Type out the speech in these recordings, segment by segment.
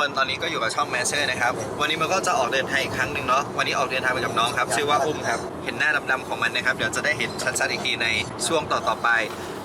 คนตอนนี้ก็อยู่กับช่องแมชเชอร์นะครับวันนี้มันก็จะออกเดินทางอีกครั้งหนึ่งเนาะวันนี้ออกเดินทางไปกับน้องครับชื่อว่าอุ้มครับเห็นหน้าดำๆของมันนะครับเดี๋ยวจะได้เห็นชัดๆอีกทีในช่วงต่อๆไป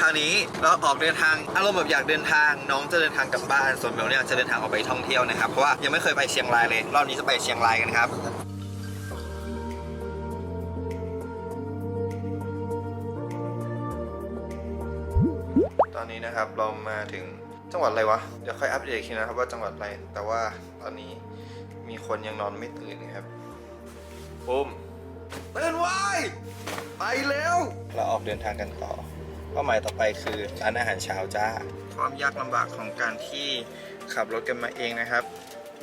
คราวนี้เราออกเดินทางอารมณ์แบบอยากเดินทาง น้องจะเดินทางกลับบ้านส่วนเบลเนี่ยจะเดินทางออกไปท่องเที่ยวนะครับเพราะว่ายังไม่เคยไปเชียงรายเลยรอบนี้จะไปเชียงรายกันครับตอนนี้นะครับเรามาถึง จังหวัดอะไรวะ เดี๋ยวค่อยอัปเดตอีกทีนะครับว่าจังหวัดอะไร แต่ว่าตอนนี้มีคนยังนอนไม่ตื่นนะครับปุ้มตื่นไว้ไปเร็วเราออกเดินทางกันต่อ เป้าหมายต่อไปคือร้านอาหารเช้าจ้า ความยากลำบากของการที่ขับรถกันมาเองนะครับ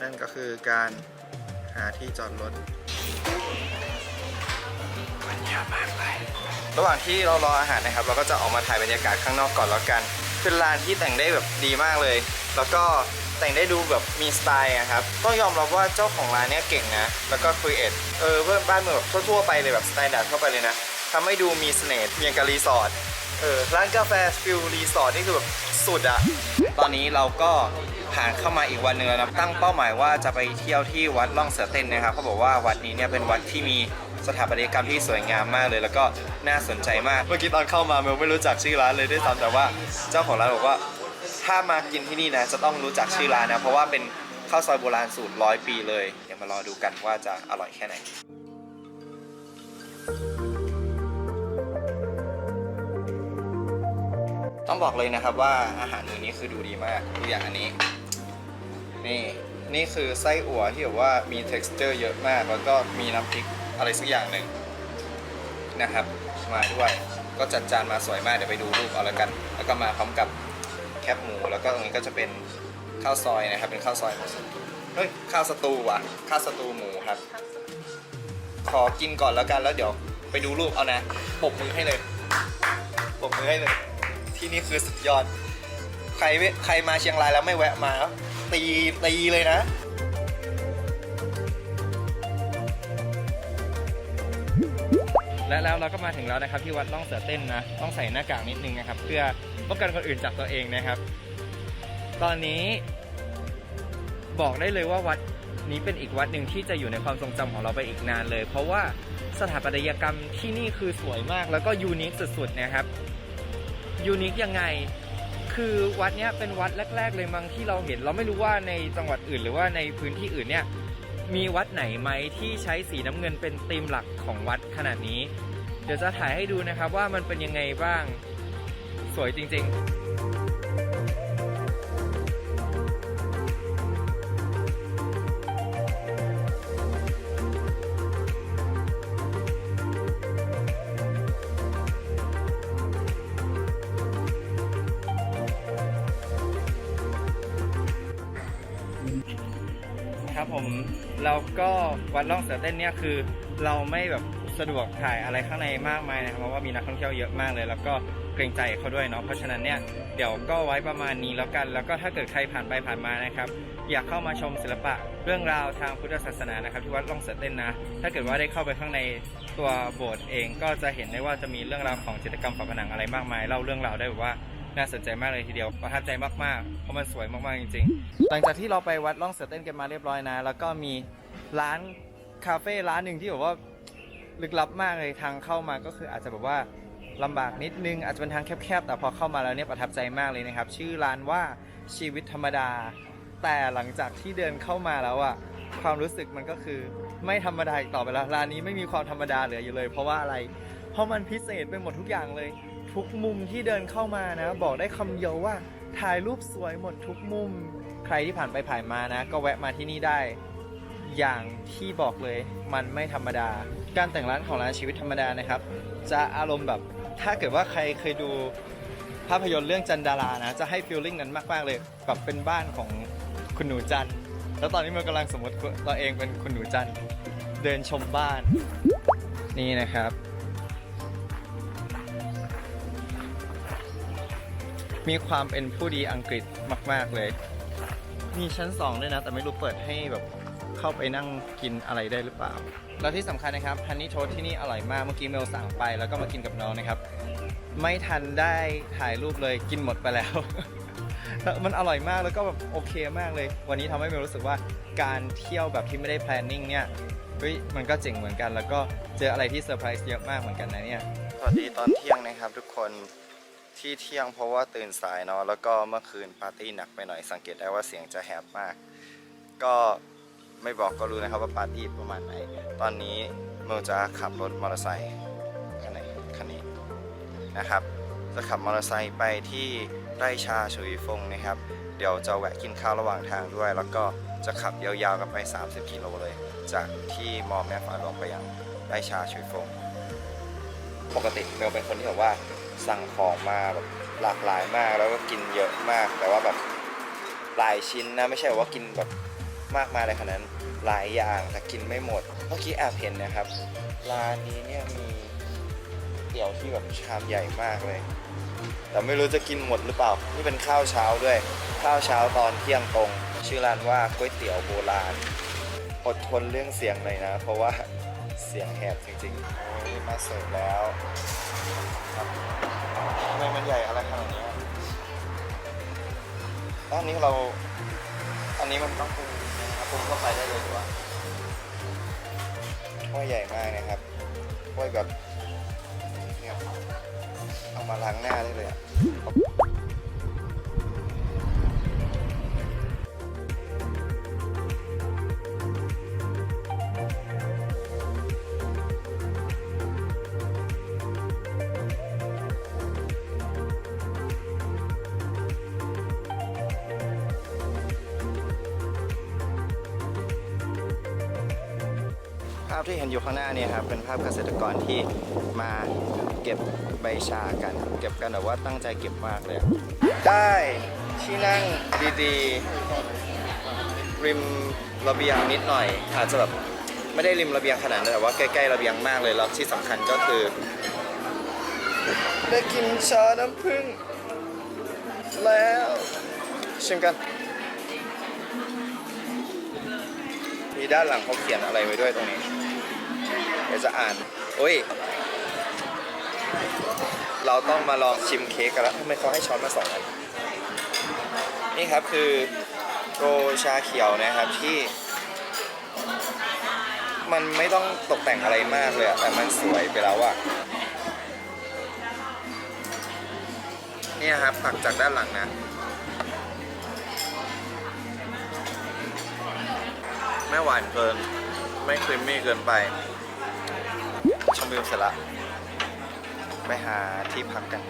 นั่นก็คือการหาที่จอดรถมันยากมากเลยระหว่างที่เรารออาหารนะครับ เราก็จะออกมาถ่ายบรรยากาศข้างนอกก่อนแล้วกัน เป็นร้านที่แต่งได้แบบดีมากเลย แล้วก็แต่งได้ดูแบบมีสไตล์อะครับ ต้องยอมรับว่าเจ้าของร้านเนี้ยเก่งนะ แล้วก็ครีเอทเออเพื่อนบ้านเมืองแบบทั่วๆไปเลยแบบสไตล์ดัดเข้าไปเลยนะทำให้ดูมีเสน่ห์เมียงกับรีสอร์ท เออร้านกาแฟฟิลรีสอร์ทนี่คือแบบสุดอะตอนนี้เราก็ผ่านเข้ามาอีกวันหนึ่งแล้วนะตั้งเป้าหมายว่าจะไปเที่ยวที่วัดล่องเสือเต้นนะครับเขาบอกว่าวัดนี้เนี่ยเป็นวัดที่มี สถาปัตยกรรมที่สวยงามมากเลย แล้วก็น่าสนใจมาก เมื่อกี้ตอนเข้ามาเมลไม่รู้จักชื่อร้านเลยด้วยซ้ำแต่ว่าเจ้าของร้านบอกว่าถ้ามากินที่นี่นะจะต้องรู้จักชื่อร้านนะเพราะว่าเป็นข้าวซอยโบราณสูตรร้อยปีเลยเดี๋ยวมารอดูกันว่าจะอร่อยแค่ไหนต้องบอกเลยนะครับว่าอาหารมื้อนี้คือดูดีมากดูอย่างอันนี้ นี่ นี่คือไส้อั่วที่แบบว่ามี texture เยอะมาก แล้วก็มีน้ำพริก อะไรสักอย่างหนึ่งนะครับ มาด้วยก็จัดจานมาสวยมากเดี๋ยวไปดูรูปเอาละกัน แล้วก็มาพร้อมกับแคบหมู แล้วก็ตรงนี้ก็จะเป็นข้าวซอยนะครับ เป็นข้าวซอยหมูเฮ้ยข้าวสตูว่ะข้าวสตูหมูครับ ขอกินก่อนแล้วกันแล้วเดี๋ยวไปดูรูปเอานะปบมือให้เลยปบมือให้เลย ที่นี่คือสุดยอด ใครใครมาเชียงรายแล้วไม่แวะมาตีตีเลยนะ และแล้วเราก็มาถึงแล้วนะครับที่วัดล่องเสือเต้นนะ ต้องใส่หน้ากากนิดนึงนะครับ เพื่อป้องกันคนอื่นจากตัวเองนะครับ ตอนนี้บอกได้เลยว่าวัดนี้เป็นอีกวัดหนึ่งที่จะอยู่ในความทรงจำของเราไปอีกนานเลย เพราะว่าสถาปัตยกรรมที่นี่คือสวยมาก แล้วก็ยูนิคสุดๆนะครับยูนิคยังไงคือวัดเนี้ยเป็นวัดแรก ๆ เลยมั้งที่เราเห็น เราไม่รู้ว่าในจังหวัดอื่น หรือว่าในพื้นที่อื่นเนี่ย มีวัดไหนไหมที่ใช้สีน้ำเงินเป็นธีมหลักของวัดขนาดนี้ เดี๋ยวจะถ่ายให้ดูนะครับว่ามันเป็นยังไงบ้าง สวยจริง ๆ ครับผมแล้วก็วัดล่องเสือเต้นเนี่ยคือ เราไม่แบบสะดวกถ่ายอะไรข้างในมากมายนะครับเพราะว่ามีนักท่องเที่ยวเยอะมากเลย แล้วก็เกรงใจเขาด้วยเนาะเพราะฉะนั้นเนี่ยเดี๋ยวก็ไว้ประมาณนี้แล้วกัน แล้วก็ถ้าเกิดใครผ่านไปผ่านมานะครับ อยากเข้ามาชมศิลปะเรื่องราวทางพุทธศาสนานะครับที่วัดล่องเสือเต้นนะ ถ้าเกิดว่าได้เข้าไปข้างในตัวโบสถ์เองก็จะเห็นได้ว่าจะมีเรื่องราวของจิตรกรรมฝาผนังอะไรมากมายเล่าเรื่องราวได้แบบว่า น่าสนใจมากเลยทีเดียวประทับใจมากๆ เพราะมันสวยมากๆจริงๆ หลังจากที่เราไปวัดล่องเสือเต้นกันมาเรียบร้อยนะ แล้วก็มีร้านคาเฟ่ร้านหนึ่งที่แบบว่าลึกลับมากเลยทางเข้ามาก็คืออาจจะแบบว่าลำบากนิดนึงอาจจะเป็นทางแคบๆ แต่พอเข้ามาแล้วเนี่ยประทับใจมากเลยนะครับ ชื่อร้านว่าชีวิตธรรมดา แต่หลังจากที่เดินเข้ามาแล้วอะความรู้สึกมันก็คือไม่ธรรมดาอีกต่อไปแล้วร้านนี้ไม่มีความธรรมดาเหลืออยู่เลย เพราะว่าอะไร เพราะมันพิเศษไปหมดทุกอย่างเลย ทุกมุมที่เดินเข้ามานะ บอกได้คำเดียวว่าถ่ายรูปสวยหมดทุกมุม ใครที่ผ่านไปผ่านมานะ ก็แวะมาที่นี่ได้ อย่างที่บอกเลยมันไม่ธรรมดา การแต่งร้านของร้านชีวิตธรรมดานะครับ จะอารมณ์แบบถ้าเกิดว่าใครเคยดูภาพยนตร์เรื่องจันดารานะ จะให้ฟีลลิ่งนั้นมาก ๆ เลยแบบเป็นบ้านของคุณหนูจัน แล้วตอนนี้มันกำลังสมมติตัวเองเป็นคุณหนูจันเดินชมบ้านนี่นะครับ มีความเป็นผู้ดีอังกฤษมาก ๆเลย มีชั้นสองด้วยนะ แต่ไม่รู้เปิดให้แบบเข้าไปนั่งกินอะไรได้หรือเปล่า แล้วที่สำคัญนะครับฮันนี่โทสที่นี่อร่อยมาก เมื่อกี้เมลสั่งไปแล้วก็มากินกับน้องนะครับ ไม่ทันได้ถ่ายรูปเลยกินหมดไปแล้ว มันอร่อยมากแล้วก็แบบโอเคมากเลย วันนี้ทำให้เมลรู้สึกว่าการเที่ยวแบบที่ไม่ได้ planning เนี่ยเฮ้ยมันก็เจ๋งเหมือนกัน แล้วก็เจออะไรที่เซอร์ไพรส์เยอะมากเหมือนกันนะเนี่ย สวัสดีตอนเที่ยงนะครับทุกคน ที่เที่ยงเพราะว่าตื่นสายเนาะแล้วก็เมื่อคืนปาร์ตี้หนักไปหน่อยสังเกตได้ว่าเสียงจะแหบมาก ก็ไม่บอกก็รู้นะครับว่าปาร์ตี้ประมาณไหน ตอนนี้เมลจะขับรถมอเตอร์ไซค์คันไหนคันนี้นะครับ จะขับมอเตอร์ไซค์ไปที่ไร่ชาชุยฟงนะครับ เดี๋ยวจะแวะกินข้าวระหว่างทางด้วย แล้วก็จะขับยาวๆกันไป 30 กิโลเลย จากที่มอแม่ฟ้าหลวงไปยังไร่ชาชุยฟง ปกติเมลเป็นคนที่แบบว่า สั่งของมาแบบหลากหลายมากแล้วก็กินเยอะมาก แต่ว่าแบบหลายชิ้นนะไม่ใช่ว่ากินแบบมากมายอะไรขนาดนั้นหลายอย่างแต่กินไม่หมดเมื่อกี้แอบเห็นนะครับร้านนี้เนี่ยมีเตี๋ยวที่แบบชามใหญ่มากเลย แต่ไม่รู้จะกินหมดหรือเปล่านี่เป็นข้าวเช้าด้วย ข้าวเช้าตอนเที่ยงตรง ชื่อร้านว่าก๋วยเตี๋ยวโบราณอดทนเรื่องเสียงหน่อยนะ เพราะว่าเสียงแหบจริงๆ มาเสิร์ฟแล้วครับทำไมมันใหญ่อะไรขนาดนี้ตอนนี้เรา อันนี้มันต้องปรุงนะครับปรุงเข้าไปได้เลยดีกว่าห้วยใหญ่มากนะครับห้วยแบบเนี่ยเอามาล้างหน้าได้เลยอะาพที่เห็นอยู่ข้างหน้านี่ครับเป็นภาพเกษตรกรที่มาเก็บใบชากัน เก็บกันแบบว่าตั้งใจเก็บมากเลย ได้ที่นั่งดีๆ ริมระเบียงนิดหน่อย อาจจะแบบไม่ได้ริมระเบียงขนาดนั้นแต่ว่าใกล้ๆระเบียงมากเลยแล้วที่สำคัญก็คือได้กินชาน้ำผึ้งแล้วชิมกันมีด้านหลังเขาเขียนอะไรไว้ด้วยตรงนี้ ดี๋ยวจะอ่านโอ้ย เราต้องมาลองชิมเค้กกันแล้วทำไมเขาให้ช้อนมาสองอัน นี่ครับคือโรชาเขียวนะครับที่ มันไม่ต้องตกแต่งอะไรมากเลยอะแต่มันสวยไปแล้วอะนี่นะครับตักจากด้านหลังนะ ไม่หวานเกิน ไม่ครีมมี่เกินไป ชมวิวเสร็จละไปหาที่พักกัน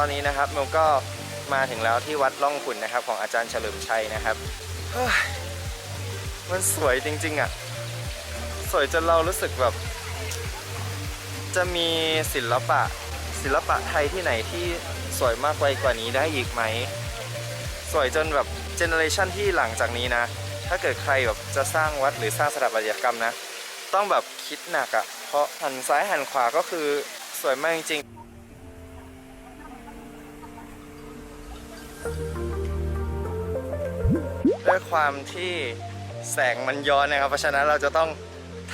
อนนี้นะครับเมลก็มาถึงแล้วที่วัดล่องขุนนะครับ ของอาจารย์เฉลิมชัยนะครับเฮ้ยมันสวยจริงๆอะ สวยจนเรารู้สึกแบบ จะมีศิลปะ ศิลปะไทยที่ไหนที่สวยมากไปกว่านี้ได้อีกไหม สวยจนแบบเจเนอเรชันที่หลังจากนี้นะ ถ้าเกิดใครแบบจะสร้างวัดหรือสร้างสถาปัตยกรรมนะ ต้องแบบคิดหนักอะ่ะ เพราะหันซ้ายหันขวาก็คือสวยมากจริงๆ ด้วยความที่แสงมันย้อนนะครับ เพราะฉะนั้นเราจะต้อง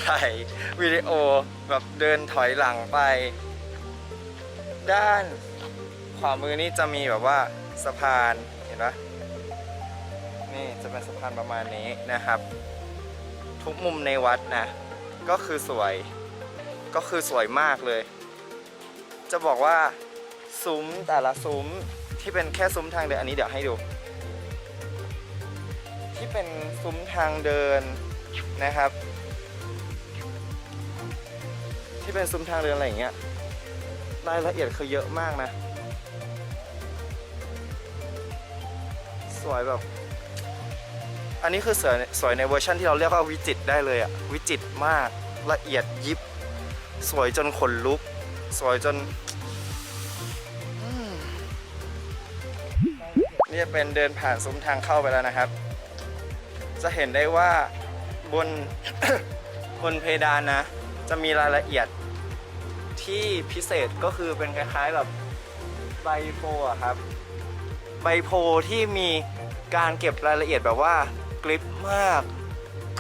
ถ่ายวิดีโอแบบเดินถอยหลังไป ด้านขวามือนี่จะมีแบบว่าสะพานเห็นปะนี่จะเป็นสะพานประมาณนี้นะครับ ทุกมุมในวัดนะ ก็คือสวยก็คือสวยมากเลย จะบอกว่าซุ้มแต่ละซุ้มที่เป็นแค่ซุ้มทางเดินอันนี้เดี๋ยวให้ดู ที่เป็นซุ้มทางเดินนะครับ ที่เป็นซุ้มทางเดินอะไรอย่างเงี้ยรายละเอียดคือเยอะมากนะ สวยแบบ อันนี้คือสวยสวยในเวอร์ชันที่เราเรียกว่าวิจิตได้เลยอะวิจิตมากละเอียดยิบ สวยจนขนลุก สวยจนเนี่จะเป็นเดินผ่านซุ้มทางเข้าไปแล้วนะครับ จะเห็นได้ว่าบน บนเพดานนะ จะมีรายละเอียดที่พิเศษก็คือเป็นคล้ายๆแบบใบโพอะครับ ใบโพที่มีการเก็บรายละเอียดแบบว่ากริปมาก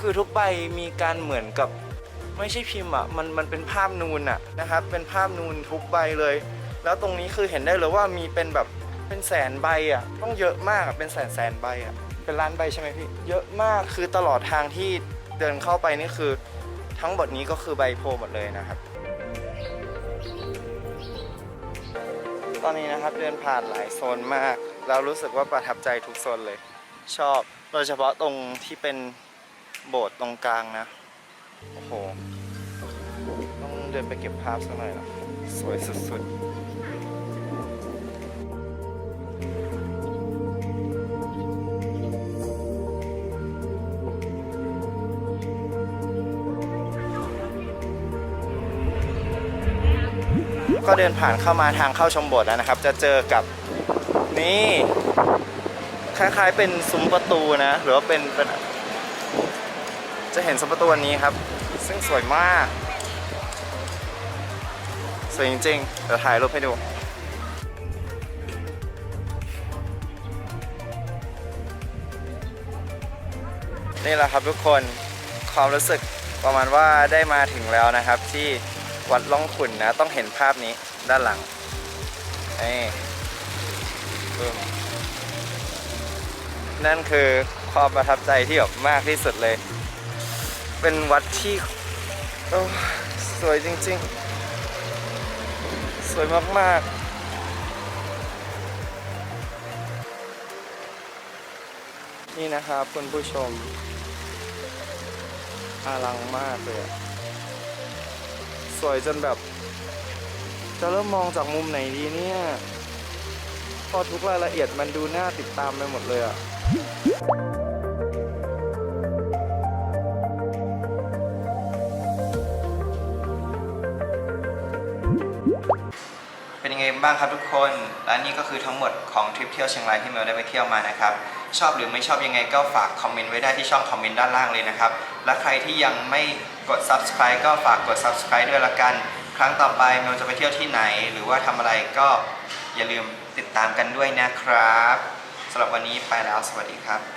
คือทุกใบมีการเหมือนกับไม่ใช่พิมพ์อะมันมันเป็นภาพนูนอะนะครับ เป็นภาพนูนทุกใบเลย แล้วตรงนี้คือเห็นได้เลยว่ามีเป็นแบบเป็นแสนใบอะต้องเยอะมากอะเป็นแสนแสนใบอะ เป็นล้านใบใช่ไหมพี่ เยอะมากคือตลอดทางที่เดินเข้าไปนี่คือ ทั้งหมดนี้ก็คือใบโพหมดเลยนะครับ ตอนนี้นะครับเดินผ่านหลายโซนมาก แล้วรู้สึกว่าประทับใจทุกโซนเลย ชอบโดยเฉพาะตรงที่เป็นโบสถ์ตรงกลางนะ โอ้โห ต้องเดินไปเก็บภาพสักหน่อยละสวยสุดๆ ก็เดินผ่านเข้ามาทางเข้าชมโบสถ์แล้วนะครับ จะเจอกับนี่คล้ายๆเป็นซุ้มประตูนะ หรือว่าเป็นเป็น จะเห็นซุ้มประตูอันนี้ครับ ซึ่งสวยมาก สวยจริงๆเดี๋ยวถ่ายรูปให้ดูนี่แหละครับทุกคนความรู้สึกประมาณว่าได้มาถึงแล้วนะครับที่ วัดล่องขุนนะ ต้องเห็นภาพนี้ด้านหลังนั่นคือความประทับใจที่แบบมากที่สุดเลย เป็นวัดที่สวยจริงๆ สวยมากๆนี่นะครับคุณผู้ชมอลังมากเลย สวยจนแบบ จะเริ่มมองจากมุมไหนดีเนี่ยพอทุกรายละเอียดมันดูน่าติดตามไปหมดเลยอะ เป็นยังไงบ้างครับทุกคน และนี่ก็คือทั้งหมดของทริปเที่ยวเชียงรายที่เมลได้ไปเที่ยวมานะครับ ชอบหรือไม่ชอบยังไงก็ฝากคอมเมนต์ไว้ได้ที่ช่องคอมเมนต์ด้านล่างเลยนะครับ และใครที่ยังไม่กด subscribe ก็ฝากกด subscribe ด้วยละกัน ครั้งต่อไปเมลจะไปเที่ยวที่ไหน หรือว่าทำอะไรก็อย่าลืมติดตามกันด้วยนะครับสำหรับวันนี้ไปแล้วสวัสดีครับ